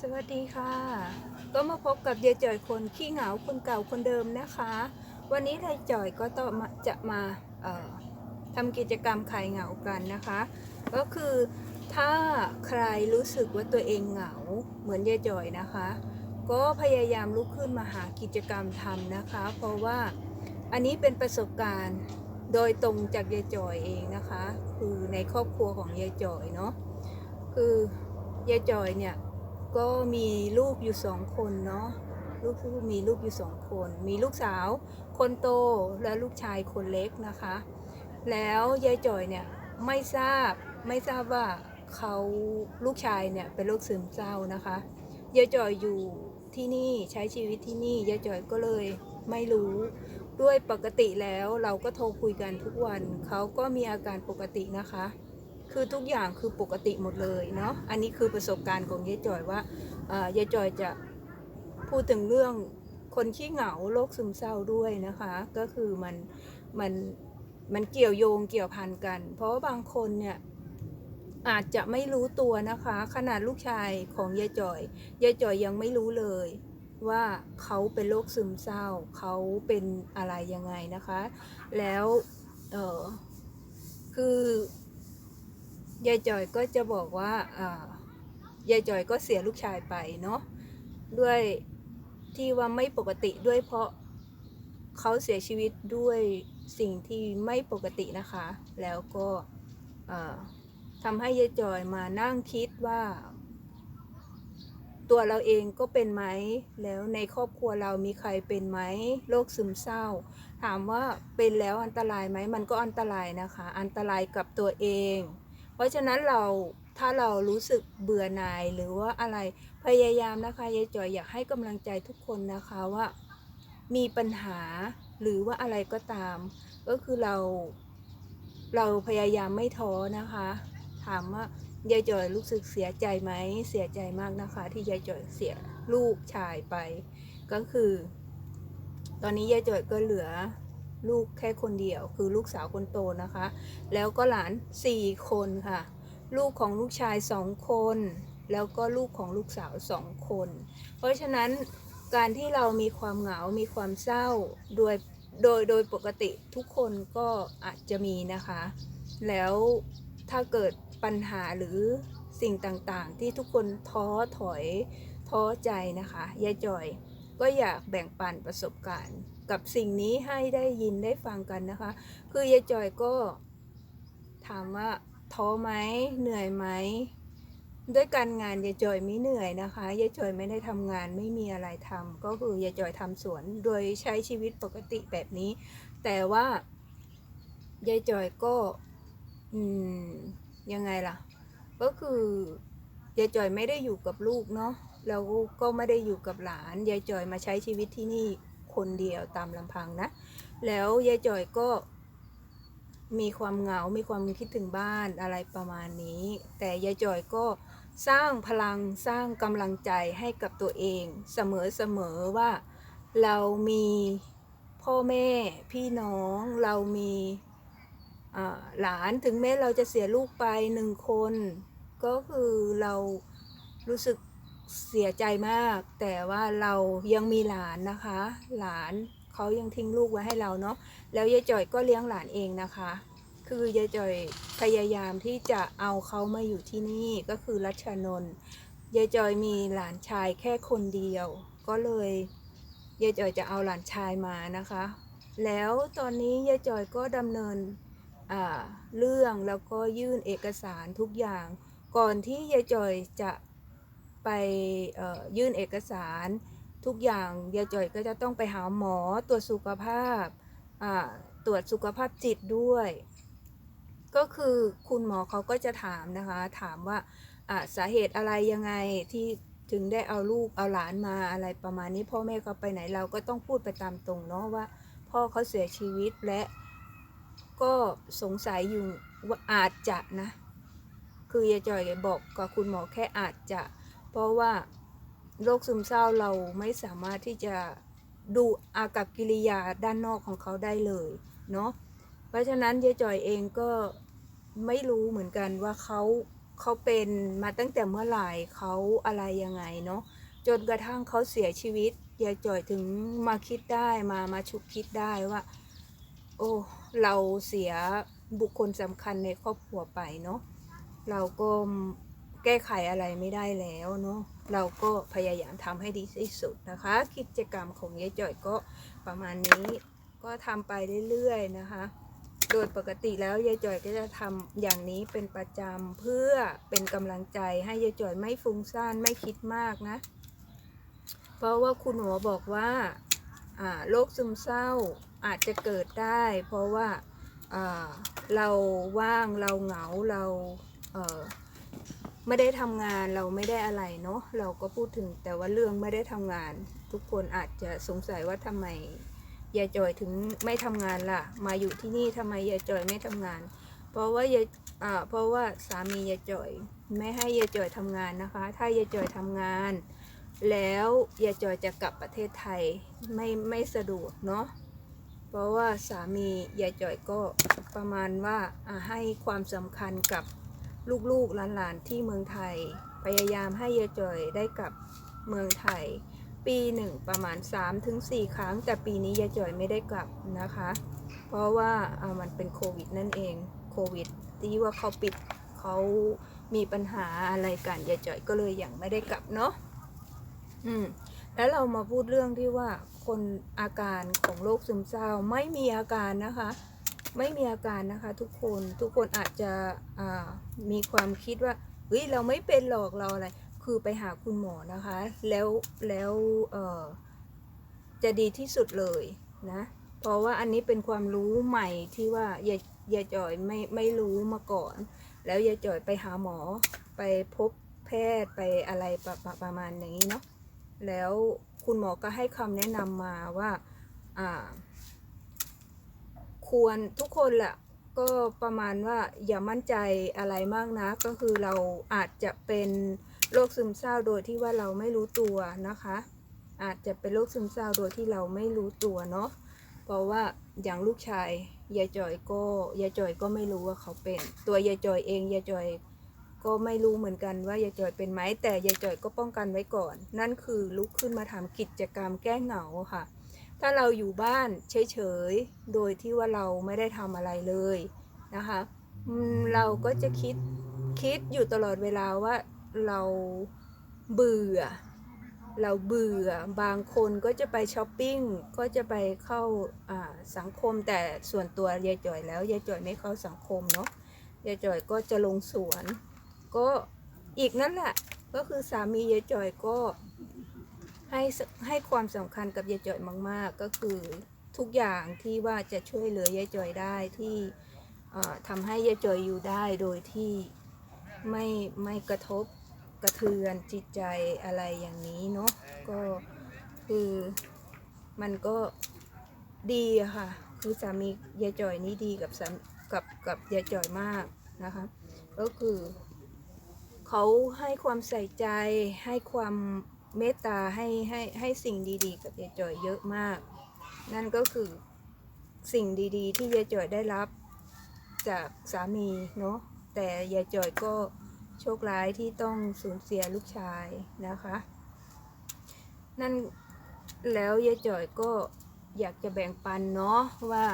สวัสดีค่ะ ก็มาพบกับยายจ่อยคนขี้เหงาคนเก่าคนเดิมนะคะ วันนี้ยายจ่อยก็ต้องมาจะมาทำกิจกรรมคลายเหงากันนะคะ ก็คือถ้าใครรู้สึกว่าตัวเองเหงาเหมือนยายจ่อยนะคะ ก็พยายามลุกขึ้นมาหากิจกรรมทำนะคะ เพราะว่าอันนี้เป็นประสบการณ์โดยตรงจากยายจ่อยเองนะคะ คือในครอบครัวของยายจ่อยเนาะคือยายจ่อยเนี่ย ก็มีลูกอยู่สองคนเนาะลูกลูกมีลูกอยู่สองคน มีลูกสาวคนโตและลูกชายคนเล็กนะคะ แล้วยายจ่อยเนี่ยไม่ทราบไม่ทราบว่าเขาลูกชายเนี่ยเป็นโรคซึมเศร้านะคะยายจ่อยอยู่ที่นี่ใช้ชีวิตที่นี่ยายจ่อยก็เลยไม่รู้ ด้วยปกติแล้วเราก็โทรคุยกันทุกวัน เขาก็มีอาการปกตินะคะ คือทุกอย่างคือปกติหมดเลยเนาะอันนี้คือประสบการณ์ของยายจอยว่าเอ่อยายจอยจะพูดถึงเรื่องคนขี้เหงาโรคซึมเศร้าด้วยนะคะ ก็คือมันมันมันเกี่ยวโยงเกี่ยวพันกัน เพราะว่าบางคนเนี่ยอาจจะไม่รู้ตัวนะคะ ขนาดลูกชายของยายจอยยายจอยยังไม่รู้เลยว่าเขาเป็นโรคซึมเศร้า เขาเป็นอะไรยังไงนะคะ แล้วเออคือ ยายจอยก็จะบอกว่าอ่ายายจอยก็เสียลูกชายไปเนาะด้วยที่ว่าไม่ปกติด้วยเพราะเขาเสียชีวิตด้วยสิ่งที่ไม่ปกตินะคะ แล้วก็ทำให้ยายจอยมานั่งคิดว่า ตัวเราเองก็เป็นไหม แล้วในครอบครัวเรามีใครเป็นไหมโรคซึมเศร้า ถามว่าเป็นแล้วอันตรายไหมมันก็อันตรายนะคะ อันตรายกับตัวเอง เพราะฉะนั้นเราถ้าเรารู้สึกเบื่อหน่ายหรือว่าอะไรพยายามนะคะยายจอยอยากให้กำลังใจทุกคนนะคะว่ามีปัญหาหรือว่าอะไรก็ตาม ก็คือเรา เราพยายามไม่ท้อนะคะ ถามว่ายายจอยรู้สึกเสียใจไหมเสียใจมากนะคะ ที่ยายจอยเสียลูกชายไป ก็คือ ตอนนี้ยายจอยก็เหลือ ลูกแค่คนเดียว คือลูกสาวคนโตนะคะ แล้วก็หลานสี่คนค่ะ ลูกของลูกชายสองคน แล้วก็ลูกของลูกสาวสองคน เพราะฉะนั้นการที่เรามีความเหงา มีความเศร้า โดย โดย โดยปกติทุกคนก็อาจจะมีนะคะ แล้วถ้าเกิดปัญหาหรือสิ่งต่างๆ ที่ทุกคนท้อถอยท้อใจนะคะยายจอย ก็อยากแบ่งปันประสบการณ์ กับสิ่งนี้ให้ได้ยินได้ฟังกันนะคะ คือยายจอยก็ถามว่าท้อไหมเหนื่อยไหมด้วยการงานยายจอยไม่เหนื่อยนะคะยายจอยไม่ได้ทำงานไม่มีอะไรทำก็คือยายจอยทำสวนโดยใช้ชีวิตปกติแบบนี้ แต่ว่ายายจอยก็อืมยังไงล่ะ ก็คือยายจอยไม่ได้อยู่กับลูกเนาะ แล้วก็ไม่ได้อยู่กับหลานยายจอยมาใช้ชีวิตที่นี่คนเดียวตามลำพังนะ แล้วยายจอยก็มีความเหงา มีความคิดถึงบ้านอะไรประมาณนี้ แต่ยายจอยก็สร้างพลังสร้างกำลังใจให้กับตัวเองเสมอๆว่าเรามีพ่อแม่พี่น้องเรามีหลานถึงแม้เราจะเสียลูกไปหนึ่งคน ก็คือเรารู้สึก เสียใจมาก แต่ว่าเรายังมีหลานนะคะ หลานเขายังทิ้งลูกไว้ให้เราเนาะแล้วยายจ่อยก็เลี้ยงหลานเองนะคะ คือยายจ่อยพยายามที่จะเอาเขามาอยู่ที่นี่ก็คือรัชนนท์ยายจ่อยมีหลานชายแค่คนเดียว ก็เลยยายจ่อยจะเอาหลานชายมานะคะ แล้วตอนนี้ยายจ่อยก็ดำเนินเรื่องแล้วก็ยื่นเอกสารทุกอย่าง ก่อนที่ยายจ่อยจะ ไปยื่นเอกสารทุกอย่างยายจ่อยก็จะต้องไปหาหมอตรวจสุขภาพตรวจสุขภาพจิตด้วย ก็คือคุณหมอเขาก็จะถามนะคะ ถามว่าอ่าสาเหตุอะไรยังไงที่ถึงได้เอาลูกเอาหลานมาอะไรประมาณนี้พ่อแม่เขาไปไหนเราก็ต้องพูดไปตามตรงเนาะว่า พ่อเขาเสียชีวิตและก็สงสัยอยู่ว่าอาจจะนะ คือยายจอยบอกกับคุณหมอแค่อาจจะ เพราะว่าโรคซึมเศร้าเราไม่สามารถที่จะดูอากับกิริยาด้านนอกของเขาได้เลยเนาะเพราะฉะนั้นยายจอยเองก็ไม่รู้เหมือนกันว่าเขาเขาเป็นมาตั้งแต่เมื่อไหร่เขาอะไรยังไงเนาะจนกระทั่งเขาเสียชีวิตยายจอยถึงมาคิดได้มามาชุกคิดได้ว่า โอ้เราเสียบุคคลสำคัญในครอบครัวไปเนาะเราก็ แก้ไขอะไรไม่ได้แล้วเนาะเราก็พยายามทำให้ดีที่สุดนะคะ กิจกรรมของยายจ่อยก็ประมาณนี้ก็ทำไปเรื่อยๆนะคะ โดยปกติแล้วยายจ่อยก็จะทำอย่างนี้เป็นประจำเพื่อเป็นกำลังใจให้ยายจ่อยไม่ฟุ้งซ่านไม่คิดมากนะ เพราะว่าคุณหมอบอกว่าโรคซึมเศร้าอาจจะเกิดได้ เพราะว่าเราว่างเราเหงาเรา ไม่ได้ทำงานเราไม่ได้อะไรเนาะเราก็พูดถึงแต่ว่าเรื่องไม่ได้ทำงาน ทุกคนอาจจะสงสัยว่าทำไมยายจอยถึงไม่ทำงานล่ะ มาอยู่ที่นี่ทำไมยายจอยไม่ทำงาน เพราะว่ายายอ่าเพราะว่าสามียายจอยไม่ให้ยายจอยทำงานนะคะ ถ้ายายจอยทำงาน แล้วยายจอยจะกลับประเทศไทยไม่ไม่สะดวกเนาะเพราะว่าสามียายจอยก็ประมาณว่าอ่าให้ความสำคัญกับ ลูกๆหลานๆที่เมืองไทย พยายามให้ยายจอยได้กลับเมืองไทย ปีหนึ่งประมาณ 3-4 ครั้ง แต่ปีนี้ยายจอยไม่ได้กลับนะคะ เพราะว่าามันเป็นโควิดนั่นเองโควิดที่ว่าเขาปิดเขามีปัญหาอะไรกันยายจ่อยก็เลยยังไม่ได้กลับเนาะอืมแล้วเรามาพูดเรื่องที่ว่าคนอาการของโรคซึมเศร้าไม่มีอาการนะคะ ไม่มีอาการนะคะ ทุกคนทุกคนอาจจะมีความคิดว่าเฮ้ยเราไม่เป็นหรอกเราอะไร คือไปหาคุณหมอนะคะ แล้วแล้วจะดีที่สุดเลยนะ เพราะว่าอันนี้เป็นความรู้ใหม่ที่ว่ายายยายจ่อยไม่ไม่รู้มาก่อน แล้วยายจ่อยไปหาหมอไปพบแพทย์ไปอะไรประประประมาณอย่างนี้เนาะแล้วคุณหมอก็ให้คำแนะนำมาว่าอ่า ควรทุกคนแหละก็ประมาณว่าอย่ามั่นใจอะไรมากนะก็คือเราอาจจะเป็นโรคซึมเศร้าโดยที่ว่าเราไม่รู้ตัวนะคะ อาจจะเป็นโรคซึมเศร้าโดยที่เราไม่รู้ตัวเนาะเพราะว่าอย่างลูกชายยายจอยก็ยายจอยก็ไม่รู้ว่าเขาเป็น ตัวยายจอยเองยายจอยก็ไม่รู้เหมือนกันว่ายายจอยเป็นไหมแต่ยายจอยก็ป้องกันไว้ก่อน นั่นคือลุกขึ้นมาทำกิจกรรมแก้เหงาค่ะ ถ้าเราอยู่บ้านเฉยๆ โดยที่ว่าเราไม่ได้ทำอะไรเลยนะคะเราก็จะคิดคิดอยู่ตลอดเวลาว่าเราเบื่อ เราเบื่อบางคนก็จะไปช้อปปิ้งก็จะไปเข้าอ่าสังคมแต่ส่วนตัวยายจ่อยแล้วยายจ่อยไม่เข้าสังคมเนาะยายจ่อยก็จะลงสวน ก็อีกนั่นแหละก็คือสามียายจ่อยก็ ให้ให้ความสำคัญกับยายจอยมาก ๆ ก็คือทุกอย่างที่ว่าจะช่วยเหลือยายจอยได้ที่เอ่อทำให้ยายจอยอยู่ได้โดยที่ไม่ไม่กระทบกระเทือนจิตใจอะไรอย่างนี้เนาะก็คือมันก็ดีค่ะ คือสามียายจอยนี่ดีกับสามกับกับยายจอยมากนะคะ ก็คือเขาให้ความใส่ใจให้ความ เมตตาให้ให้ให้สิ่งดีๆ กับยายจอยเยอะมาก นั่นก็คือสิ่งดีๆ ที่ยายจอยได้รับจากสามีเนาะแต่ยายจอยก็โชคร้ายที่ต้องสูญเสียลูกชายนะคะ นั่นแล้วยายจอยก็อยากจะแบ่งปันเนาะว่า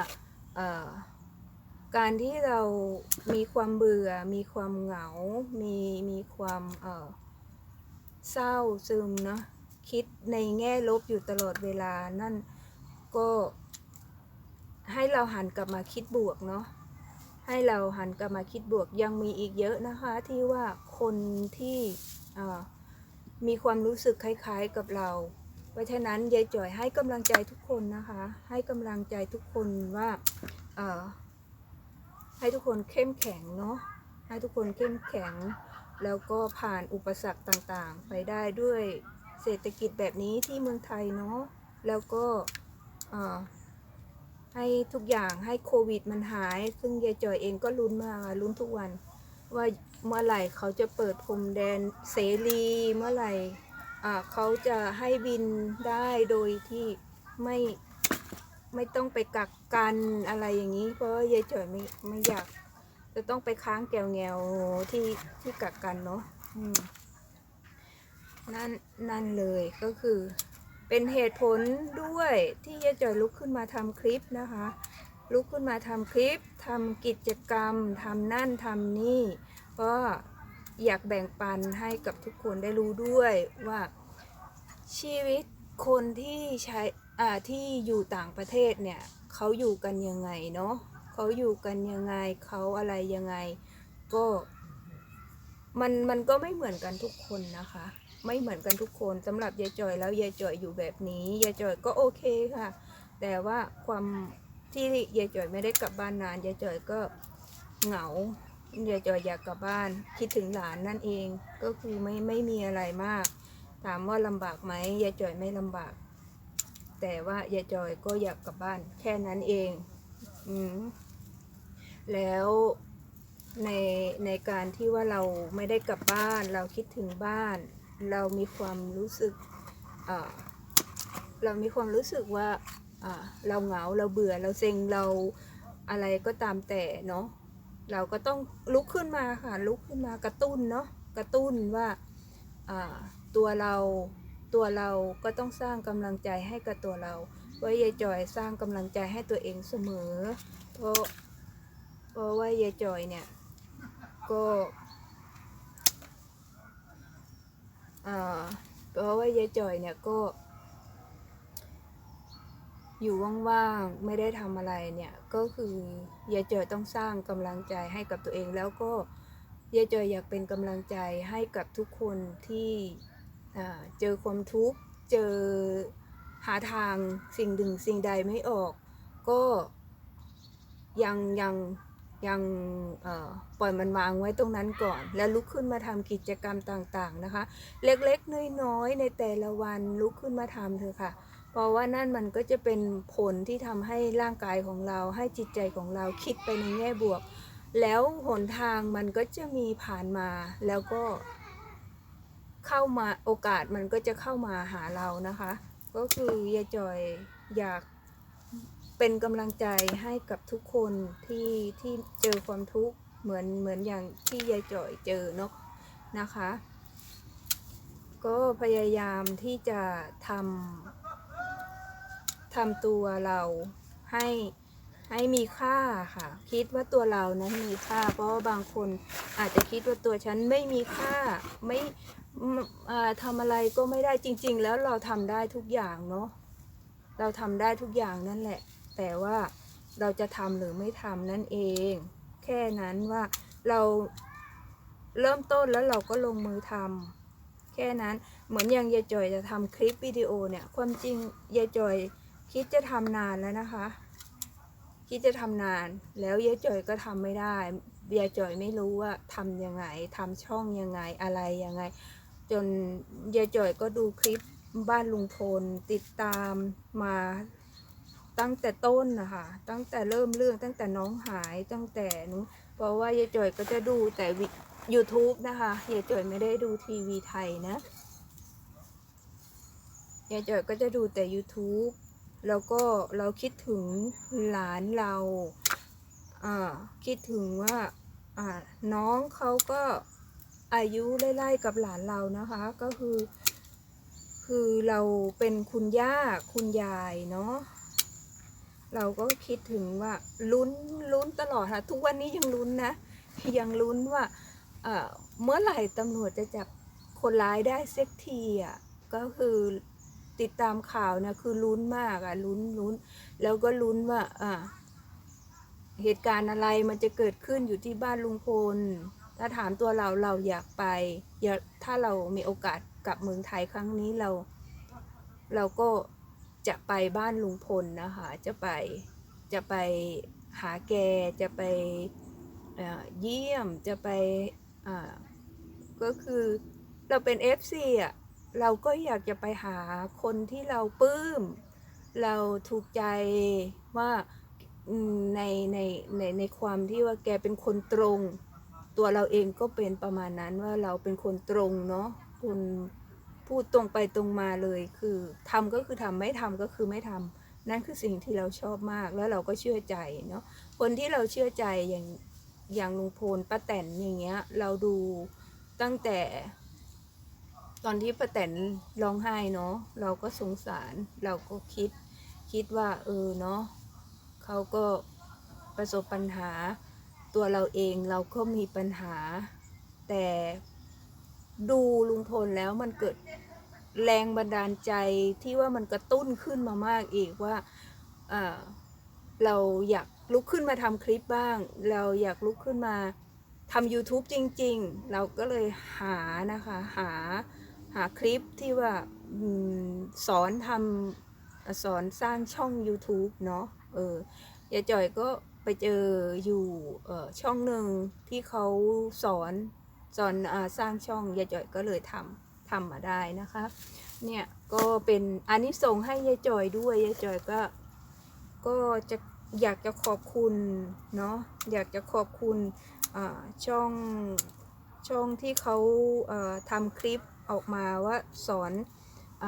การที่เรามีความเบื่อ มีความเหงา มีมีความเอ่อ เศร้าซึมเนาะคิดในแง่ลบอยู่ตลอดเวลานั่นก็ให้เราหันกลับมาคิดบวกเนาะให้เราหันกลับมาคิดบวกยังมีอีกเยอะนะคะ ที่ว่าคนที่มีความรู้สึกคล้ายๆกับเรา เพราะฉะนั้นยายจ่อยให้กำลังใจทุกคนนะคะ ให้กำลังใจทุกคนว่าให้ทุกคนเข้มแข็งเนาะให้ทุกคนเข้มแข็ง แล้วก็ผ่านอุปสรรคต่างๆ ไปได้ด้วยเศรษฐกิจแบบนี้ที่เมืองไทยเนาะแล้วก็ให้ทุกอย่างให้โควิดมันหาย ซึ่งยายจอยเองก็ลุ้นมาลุ้นทุกวัน ว่าเมื่อไหร่เขาจะเปิดพรมแดนเสรีเมื่อไหร่เขาจะให้บินได้โดยที่ไม่ไม่ต้องไปกักกันอะไรอย่างนี้ เพราะว่ายายจอยไม่ไม่อยาก จะต้องไปค้างแกวแงวที่ที่กักกันเนาะนั่นนั่นเลยก็คือ เป็นเหตุผลด้วยที่ยายจอยลุกขึ้นมาทำคลิปนะคะ ลุกขึ้นมาทำคลิปทำกิจกรรมทำนั่นทำนี่ก็อยากแบ่งปันให้กับทุกคนได้รู้ด้วยว่าชีวิตคนที่ใช้อ่าที่อยู่ต่างประเทศเนี่ยเขาอยู่กันยังไงเนาะ เขาอยู่กันยังไงเขาอะไรยังไง ก็มันมันก็ไม่เหมือนกันทุกคนนะคะ ไม่เหมือนกันทุกคนสำหรับยายจอยแล้วยายจอยอยู่แบบนี้ยายจอยก็โอเคค่ะ แต่ว่าความที่ยายจอยไม่ได้กลับบ้านนานยายจอยก็เหงายายจอยอยากกลับบ้าน คิดถึงหลานนั่นเองก็คือไม่ไม่มีอะไรมาก ถามว่าลำบากไหมยายจอยไม่ลำบาก แต่ว่ายายจอยก็อยากกลับบ้านแค่นั้นเอง อืม แล้วในในการที่ว่าเราไม่ได้กลับบ้าน เราคิดถึงบ้าน เรามีความรู้สึกเรามีความรู้สึกว่าเราเหงาเราเบื่อเราเซ็งเราอะไรก็ตามแต่เนาะเราก็ต้องลุกขึ้นมาค่ะลุกขึ้นมากระตุ้นเนาะกระตุ้นว่าตัวเราตัวเราก็ต้องสร้างกำลังใจให้กับตัวเราว่ายายจอยสร้างกำลังใจให้ตัวเองเสมอ เพราะ เพราะว่ายายจอยเนี่ย ก็เพราะว่ายายจอยเนี่ยก็ อยู่ว่างๆไม่ได้ทำอะไรเนี่ย ก็คือยายจอยต้องสร้างกำลังใจให้กับตัวเองแล้วก็ยายจอยอยากเป็นกำลังใจให้กับทุกคนที่เจอความทุกข์เจอหาทางสิ่งหนึ่งสิ่งใดไม่ออก ก็ยังยัง ยังปล่อยมันวางไว้ตรงนั้นก่อน แล้วลุกขึ้นมาทำกิจกรรมต่างๆนะคะ เล็กๆน้อยๆในแต่ละวันลุกขึ้นมาทำเถอะค่ะ เพราะว่านั่นมันก็จะเป็นผลที่ทำให้ร่างกายของเราให้จิตใจของเราคิดไปในแง่บวก แล้วหนทางมันก็จะมีผ่านมาแล้วก็เข้ามาโอกาสมันก็จะเข้ามาหาเรานะคะ ก็คือยายจอยอยาก เป็นกำลังใจให้กับทุกคนที่ที่เจอความทุกข์เหมือนเหมือนอย่างที่ยายจอยเจอเนาะนะคะ ก็พยายามที่จะทำทำตัวเราให้ให้มีค่าค่ะ คิดว่าตัวเรานั้นมีค่า เพราะว่าบางคนอาจจะคิดว่าตัวฉันไม่มีค่าไม่ทำอะไรก็ไม่ได้จริง ๆ แล้วเราทำได้ทุกอย่างเนาะเราทำได้ทุกอย่างนั่นแหละ แต่ว่าเราจะทำหรือไม่ทำนั่นเอง แค่นั้นว่าเราเริ่มต้นแล้วเราก็ลงมือทำแค่นั้นเหมือนอย่างยายจอยจะทำคลิปวิดีโอเนี่ยความจริงยายจอยคิดจะทำนานแล้วนะคะ คิดจะทำนานแล้วยายจอยก็ทำไม่ได้ยายจอยไม่รู้ว่าทำยังไงทำช่องยังไงอะไรยังไง จนยายจอยก็ดูคลิปบ้านลุงพลติดตามมา ตั้งแต่ต้นนะคะตั้งแต่เริ่มเรื่องตั้งแต่น้องหายตั้งแต่นู้นเพราะว่ายายจ่อยก็จะดูแต่วิ YouTube นะคะยายจ่อยไม่ได้ดูทีวีไทยนะยายจ่อยก็จะดูแต่ YouTube แล้วก็เราคิดถึงหลานเราอ่าคิดถึงว่าอ่าน้องเขาก็อายุไล่ๆกับหลานเรานะคะก็คือ คือเราเป็นคุณย่าคุณยายเนาะ เราก็คิดถึงว่าลุ้นลุ้นตลอดค่ะ ทุกวันนี้ยังลุ้นนะ ยังลุ้นว่าเมื่อไหร่ตำรวจจะจับคนร้ายได้เซ็กทีอะก็คือติดตามข่าวนะคือลุ้นมากอะลุ้นลุ้นแล้วก็ลุ้นว่าอ่าเหตุการณ์อะไรมันจะเกิดขึ้นอยู่ที่บ้านลุงพล ถ้าถามตัวเราเราอยากไปอยากถ้าเรามีโอกาสกลับเมืองไทยครั้งนี้เรา เราก็ จะไปบ้านลุงพลนะคะ จะไปจะไปหาแกจะไปเยี่ยมจะไปก็คือเราเป็น FC อะเราก็อยากจะไปหาคนที่เราปลื้ม เราถูกใจว่าในในในในความที่ว่าแกเป็นคนตรง ตัวเราเองก็เป็นประมาณนั้นว่าเราเป็นคนตรงเนาะคุณ พูดตรงไปตรงมาเลยคือทำก็คือทำไม่ทำก็คือไม่ทำนั่นคือสิ่งที่เราชอบมากแล้วเราก็เชื่อใจเนาะคนที่เราเชื่อใจอย่างอย่างลุงพลป้าแตนอย่างเงี้ยเราดูตั้งแต่ ตอนที่ป้าแตนร้องไห้เนาะเราก็สงสารเราก็คิดคิดว่าเออเนาะเขาก็ประสบปัญหาตัวเราเองเราก็มีปัญหาแต่ดูลุงพลแล้วมันเกิด แรงบันดาลใจที่ว่ามันกระตุ้นขึ้นมามากอีกว่าเราอยากลุกขึ้นมาทำคลิปบ้าง เราอยากลุกขึ้นมาทำ YouTube จริง ๆ เราก็เลยหานะคะหาหาคลิปที่ว่าสอนทำสอนสร้างช่อง YouTube เนาะเออยายจ่อยก็ไปเจออยู่ช่องหนึ่งที่เขาสอนสอนอสร้างช่องยายจ่อยก็เลยทำ ทำมาได้นะคะ เนี่ยก็เป็นอันนี้ส่งให้ยายจอยด้วยยายจอยก็ ก็จะอยากจะขอบคุณเนาะอยากจะขอบคุณช่องช่องที่เขาทำคลิปออกมาว่าสอนอ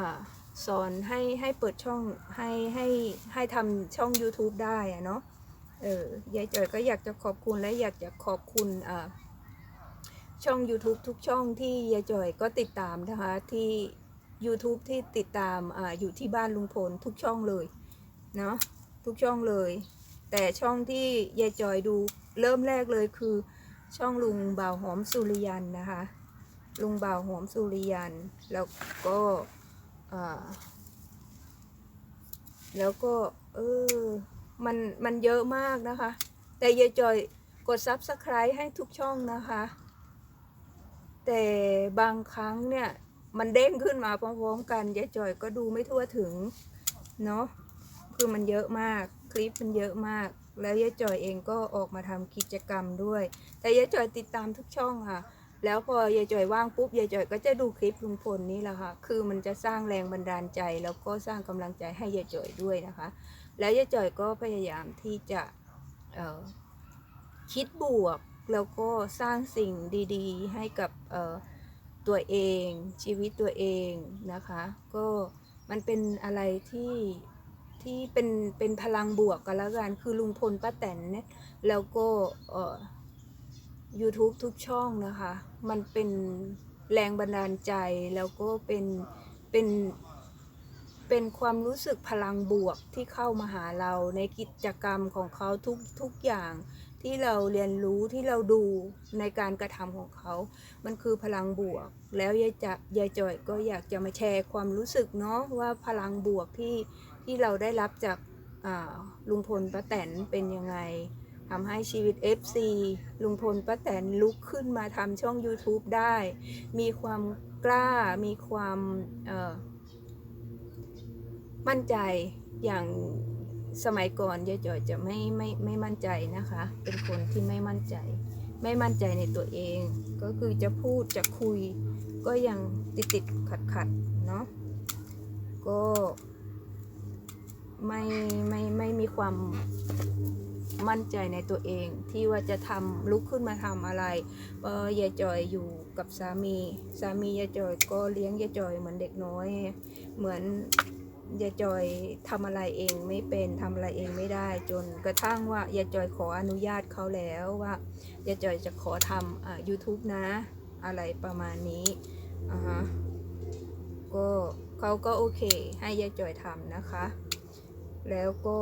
สอนให้ให้เปิดช่องให้ให้ให้ทำช่อง YouTube ได้อะเนาะเออยายจอยก็อยากจะขอบคุณและอยากจะขอบคุณอ่า ช่อง YouTube ทุกช่องที่ยายจอยก็ติดตามนะคะที่ YouTube ที่ติดตามออยู่ที่บ้านลุงพลทุกช่องเลยเนาะทุกช่องเลย แต่ช่องที่ยายจอยดูเริ่มแรกเลยคือ ช่องลุงบ่าวหอมสุริยันนะคะลุงบ่าวหอมสุริยัน แล้วก็แล้วก็เออมันมันเยอะมากนะคะ แต่ยายจอยกด Subscribe ให้ทุกช่องนะคะ แต่บางครั้งเนี่ยมันเด้งขึ้นมาพร้อมๆกันยายจอยก็ดูไม่ทั่วถึงเนาะคือมันเยอะมากคลิปมันเยอะมาก แล้วยายจอยเองก็ออกมาทำกิจกรรมด้วย แต่ยายจอยติดตามทุกช่องค่ะ แล้วพอยายจอยว่างปุ๊บยายจอยก็จะดูคลิปลุงพลนี่แหละค่ะ คือมันจะสร้างแรงบันดาลใจ แล้วก็สร้างกำลังใจให้ยายจอยด้วยนะคะ แล้วยายจอยก็พยายามที่จะคิดบวก แล้วก็สร้างสิ่งดีๆ ให้กับตัวเองชีวิตตัวเองนะคะ ก็มันเป็นอะไรที่ที่เป็นเป็นพลังบวกกันแล้วกัน คือลุงพลป้าแตนเนี่ยแล้วก็เอ่อ YouTube ทุกช่องนะคะ มันเป็นแรงบันดาลใจแล้วก็เป็นเป็นเป็นความรู้สึกพลังบวกที่เข้ามาหาเราในกิจกรรมของเขาทุกทุกอย่าง ที่เราเรียนรู้ที่เราดูในการกระทำของเขา มันคือพลังบวก แล้วยายจะยายจอยก็อยากจะมาแชร์ความรู้สึกเนาะว่าพลังบวกที่ที่เราได้รับจากอ่าลุงพลป้าแตนเป็นยังไงทำให้ชีวิต FC ลุงพลป้าแตนลุกขึ้นมาทำช่อง YouTube ได้ มีความกล้า มีความมั่นใจอย่าง สมัยก่อนยายจอยจะไม่ไม่ไม่มั่นใจนะคะ เป็นคนที่ไม่มั่นใจ ไม่มั่นใจในตัวเอง ก็คือจะพูดจะคุย ก็ยังติดติดขัดขัดเนาะก็ไม่ไม่ไม่มีความมั่นใจในตัวเอง ที่ว่าจะทำลุกขึ้นมาทำอะไรเพราะยายจอยอยู่กับสามี สามียายจอยก็เลี้ยงยายจอยเหมือนเด็กน้อย เหมือน ยายจอยทำอะไรเองไม่เป็นทำอะไรเองไม่ได้ จนกระทั่งว่ายายจอยขออนุญาตเขาแล้วว่ายายจอยจะขอทำอ่า YouTube นะ อะไรประมาณนี้อ่าฮะก็เขาก็โอเค ให้ยายจอยทำนะคะ แล้วก็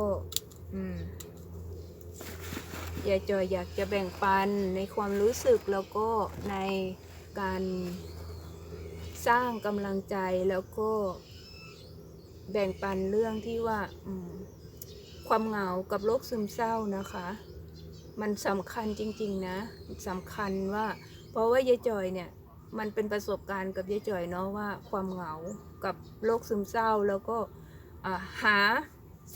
อืมยายจอยอยากจะแบ่งปันในความรู้สึกแล้วก็ในการสร้างกำลังใจแล้วก็ แบ่งปันเรื่องที่ว่าอืมความเหงากับโรคซึมเศร้านะคะ มันสำคัญจริง ๆ นะสำคัญว่า เพราะว่ายายจอยเนี่ย มันเป็นประสบการณ์กับยายจอยเนาะว่าความเหงากับโรคซึมเศร้าแล้วก็อ่าหา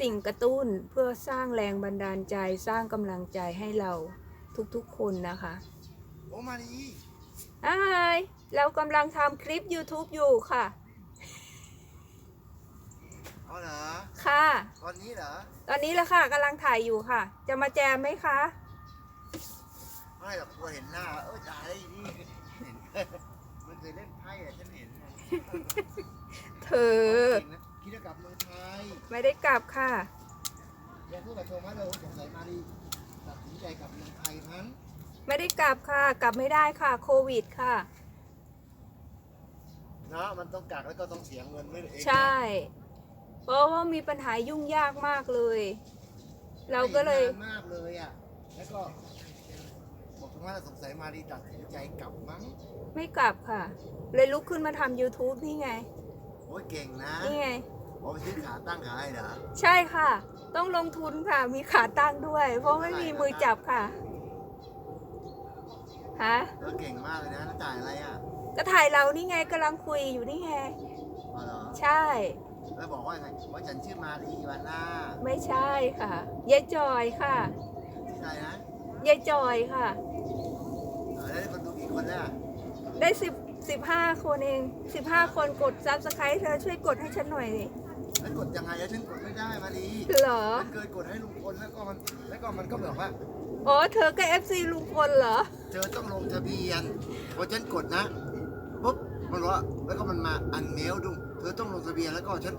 สิ่งกระตุ้นเพื่อสร้างแรงบันดาลใจสร้างกำลังใจให้เราทุกๆคนนะคะโอ้มาดีไอ้ายเรากำลังทำคลิป YouTube อยู่ค่ะเอาเหรอ ค่ะ ตอนนี้เหรอ ตอนนี้แหละค่ะกำลังถ่ายอยู่ค่ะ จะมาแจมไหมคะ ไม่หรอกกลัวเห็นหน้า เออจ่ายได้นี่เห็นมันเคยเล่นไพ่อะฉันเห็นเธอเก่งนะคิดจะกลับเมืองไทยไม่ได้กลับค่ะยังพูดกับโทมัสเลยสงสัยมาดีตัดสินใจกลับเมืองไทยนั้นไม่ได้กลับค่ะ กลับไม่ได้ค่ะ โควิดค่ะนะมันต้องกักแล้วก็ต้องเสียเงินไม่เองใช่ เพราะว่ามีปัญหายุ่งยากมากเลย เราก็เลย นานมากเลยอะ แล้วก็บอกตรงว่าสงสัยมารีตัดสินใจกลับมั้งไม่กลับค่ะ เลยลุกขึ้นมาทำ YouTube นี่ไง โอ้ยเก่งนะนี่ไงเอาไปซื้อขาตั้งขายเหรอใช่ค่ะ ต้องลงทุนค่ะ มีขาตั้งด้วย เพราะไม่มีมือจับค่ะ ฮะ เออเก่งมากเลยนะแล้วจ่ายอะไรอะก็ถ่ายเรานี่ไงกำลังคุยอยู่นี่ไง อ๋อเหรอ ใช่ แล้วบอกว่าไงว่าฉันชื่อมารีวันหน้าไม่ใช่ค่ะยายจอยค่ะที่ไหนนะยายจอยค่ะ เออแล้วได้คนดูกี่คนแล้วอะได้สิบสิบห้าคนเองสิบห้าคนกดซับสไครต์เธอช่วยกดให้ฉันหน่อยดิแล้วกดยังไงอะฉันกดไม่ได้มารีเหรอฉันเคยกดให้ลุงพลแล้วก็มันแล้วก็มันก็แบบว่า อ๋อเธอก็เอฟซีลุงพลเหรอ เธอต้องลงทะเบียนพอฉันกดนะปุ๊บมันบอกว่าแล้วก็มันมาอันเมลดูเธอต้องลงทะเบียนแล้วก็ฉัน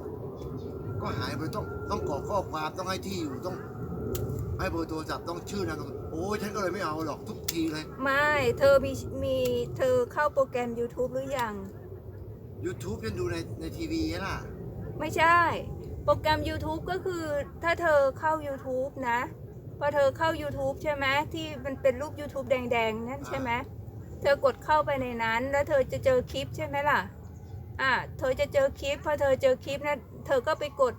ก็หายไปต้องต้องกรอกข้อความต้องให้ที่อยู่ต้องให้เบอร์โทรศัพท์ต้องชื่อนามสกุลโอ้ยฉันก็เลยไม่เอาหรอกทุกทีเลย ไม่ เธอมีมีเธอเข้าโปรแกรม YouTube หรือยัง YouTube ฉันดูในในทีวีล่ะ ไม่ใช่ โปรแกรม YouTube ก็คือถ้าเธอเข้า YouTube นะ พอเธอเข้า YouTube ใช่ไหมที่มันเป็นรูป YouTube แดงๆ นั่นใช่ไหมเธอกดเข้าไปในนั้น แล้วเธอจะเจอคลิปใช่ไหมล่ะ อะเธอจะเจอคลิปพอเธอเจอคลิปนะเธอก็ไปกด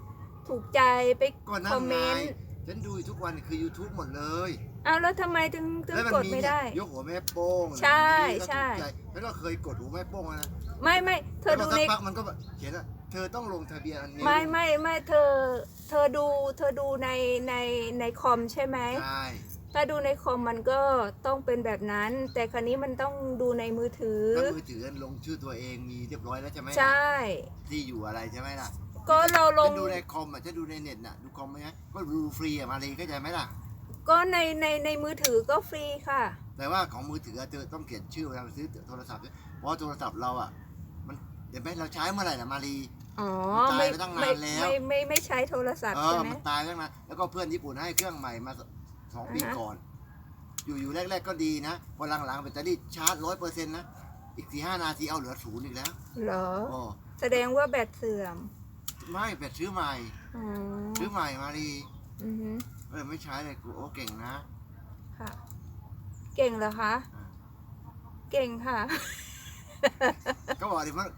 ถูกใจไปก็คนั่อนมไงเมนต์ฉันดูอยู่ทุกวันคือ YouTube หมดเลยอ้าวแล้วทำไมถึงถึงแล้วมันกดมีไม่เนี่ยได้ ยกหัวแม่โป้งใช่แล้วใช่ถูกจแล้วก็เคยกดหัวแม่โป้งนะไม่ไม่เธอแล้วดูพอสัในกพักมันก็แบบเขียนว่าเธอต้องลงทะเบียนอันนี้ไม่ไม่ไม่เธอเธอดูเธอดูในในในคอมใช่ไหม ใช่ ถ้าดูในคอมมันก็ต้องเป็นแบบนั้น แต่ครั้นี้มันต้องดูในมือถือ แล้วมือถือลงชื่อตัวเองมีเรียบร้อยแล้วใช่ไหมล่ะใช่ ที่อยู่อะไรใช่ไหมล่ะก็เราลงฉันดูในคอมอะฉันดูในเน็ตน่ะดูคอมไหมฮะก็ดูฟรีอะมาเลยเข้าใจไหมล่ะ ก็ในในในมือถือก็ฟรีค่ะ แต่ว่าของมือถือเธอต้องเขียนชื่อเวลาไปซื้อโทรศัพท์ด้วยเพราะว่าโทรศัพท์เราอะ มันเดี๋ยวไหมเราใช้เมื่อไหร่ล่ะมารี อ๋อตายไม่ไปตั้งนานไม่แล้วไม่ไม่ไม่ใช้โทรศัพท์เอใช่อไหมมันตายตั้งนานแล้วก็เพื่อนญี่ปุ่นให้เครื่องใหม่มา สองปีอ่าฮะ ก่อน อยู่อยู่แรก ๆ ก็ดีนะ พอหลังๆแบตเตอรี่ชาร์จร้อยเปอร์เซ็นต์นะ อีกสี่ห้านาทีเอาเหลือศูนย์อีกแล้วเหรอโอ้แสดงว่าแบตเสื่อมไม่แบตซื้อใหม่ อ๋อซื้อใหม่มารีอือฮึเออไม่ใช้เลยกูโอ้เก่งนะ ค่ะ เก่งเหรอคะอ่าเก่งค่ะ ก็บอกดิมัน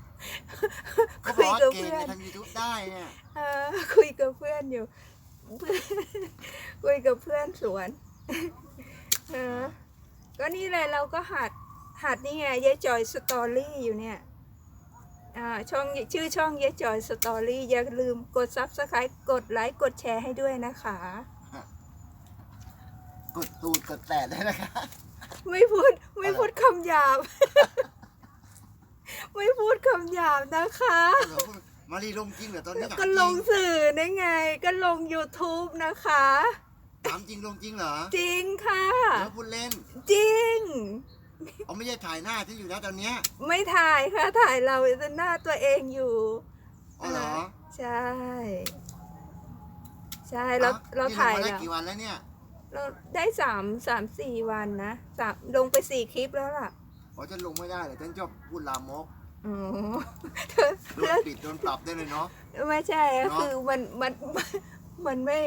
ก็คุบยอกว่ากับเก่งเพื่อนในทางยูทูบได้เนี่ย เออคุยกับเพื่อนอยู่เพื่อน คุยกับเพื่อนสวนเออก็นี่เลยเราก็หัดหัดนี่ไงยายจอยสตอรี่อยู่เนี่ยอ่าช่องชื่อช่องยายจอยสตอรี่อย่าลืมกดซับสไครต์กดไลค์กดแชร์ให้ด้วยนะคะ กดตูดกดแตะได้นะคะ ไม่พูดไม่พูดคำหยาบ ไม่พูดคำหยาบนะคะเหรอ มารีลงจริงเหรอตอนนี้ถามก็จริลงสื่อได้ไง ก็ลง YouTube นะคะ ถามจริงลงจริงเหรอ จริงค่ะ แล้วพูดเล่น จริงเอาไม่ใช่ถ่ายหน้าที่อยู่นะตอนเนี้ย ไม่ถ่ายค่ะ ถ่ายเราหน้าตัวเองอยู่อ๋อเหรอ ใช่ ใช่เราอ้วเรานี่ถ่ายลงมได้แล้วกี่วันแล้วเนี่ย เราได้สามสามสี่วันนะสามลงไปสี่คลิปแล้วล่ะอ๋อฉันลงไม่ได้เลยฉันชอบพูดลามก อ๋อเธอโดนปิดโดนปรับได้เลยเนาะ ไม่ใช่อะเนอะ คือมันมันมันไม่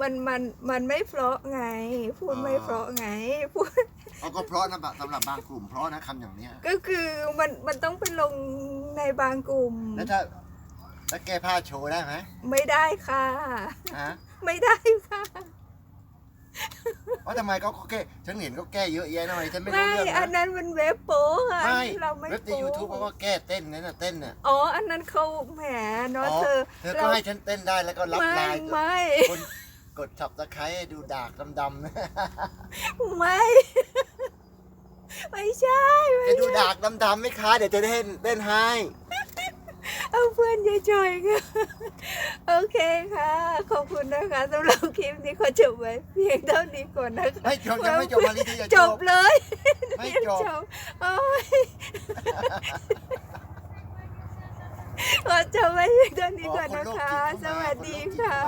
มันมันมันไม่เพราะไง พูดไม่เพราะไงพูดเอาก็เพราะนะแบบสำหรับบางกลุ่มเพราะนะคำอย่างเนี้ย ก็คือมันมันต้องไปลงในบางกลุ่ม แล้วถ้าแล้วแก้ผ้าโชว์ได้ไหมไม่ได้ค่ะ ฮะไม่ได้ค่ะ เพราะทำไมเขาก็แก้ฉันเห็นเขาแก้เยอะแยะทำไมฉันไม่รู้ไม่เรื่องอันนะนั้นมันเว็บโป๊ค่ะไม่เราไม่เว็บในโป๊ยูทูบเขาก็แก้เต้นนั่นน่ะเต้นน่ะอ๋อ อันนั้นเขาแหมเนาะอ๋อเธอเธอก็ให้ฉันเต้นได้แล้วก็รับไม่ไลน์ไม่ คนกดสับตะไคร้ดูดากดำๆนะไม่ ไม่ใช่จะดูดากดำๆไหมคะเดี๋ยวจะเต้นเต้นให้ เอาเพื่อนยายจอยค่ะโอเคค่ะ ขอบคุณนะคะสำหรับคลิปนี้ขอจบไว้เพียงเท่านี้ก่อนนะคะไม่จบยังไม่จบมาลีที่จะจจบบเลยไม่เรียนจบโอ้ยขอจบไว้เพียงเท่านี้ก่อนนะคะ สวัสดีค่ะ